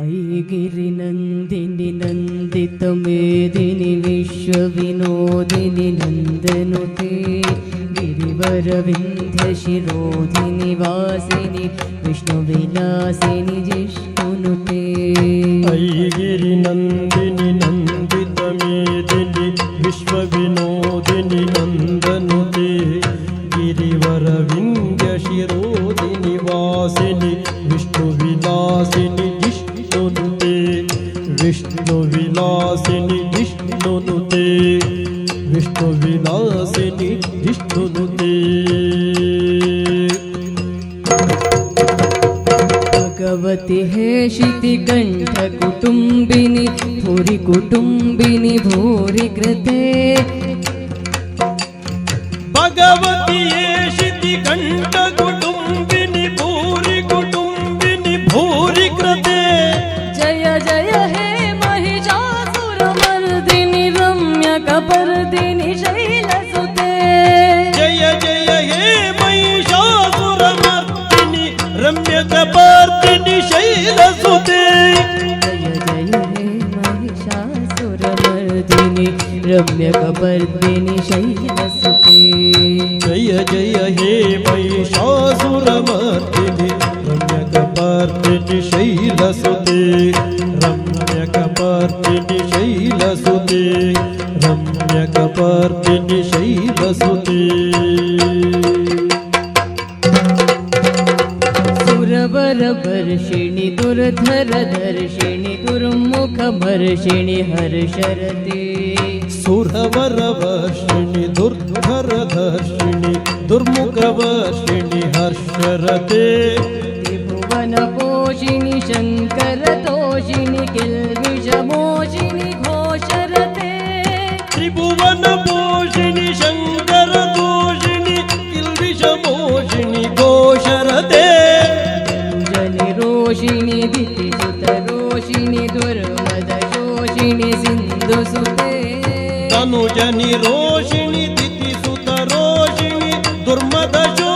ऐगिरिनन्दिनि नन्दितमेदिनि विश्वविनोदिनि नन्दनुते गिरिवरविन्ध्यशिरोधिनि वासिनि विष्णुविलासिनि जिष्णुनुते ऐगिरिनन्दिनि नन्दितमेदिनि विश्वविनोदिनि नन्दनुते गिरिवरविन्द्यशिरोदिनि वासिनि विष्णुविलासिनि विष्णुविलासिनि जिष्णुनुते विष्णुविलासिनि जिष्णुनुते भगवति हे शितिकण्ठकुटुम्बिनि भूरि कुटुम्बिनि भूरि कृते भगवति रम्यकपर्दिनि शैलसुते। जय जय हे महिषासुरमर्दिनि रम्यकपर्दिनि शैलसुते। रम्यकपर्दिनि शैलसुते रम्यकपर्दिनि शैलसुते। सुरवरवर्षिणि दुर्धरदर्शिणि दुर्मुखमर्षिणि हर्षरते सुरवरवर्षिणि दुर्धरधर्षिणि दुर्मुखवर्षिणि हर्षरते। त्रिभुवनपोषिणि शङ्करतोषिणि किल्बिषमोषिणि घोषरते। त्रिभुवनपोषिणि शङ्करदोषिणि किल्बिषमोषिणि घोषरते। जनिरोषिणि दितिसुतरोषिणि दुर्मदशोषिणि सिन्धुसुते तनुजनि रोषिणि दितिसुतरोषिणि दुर्मदशोषिणि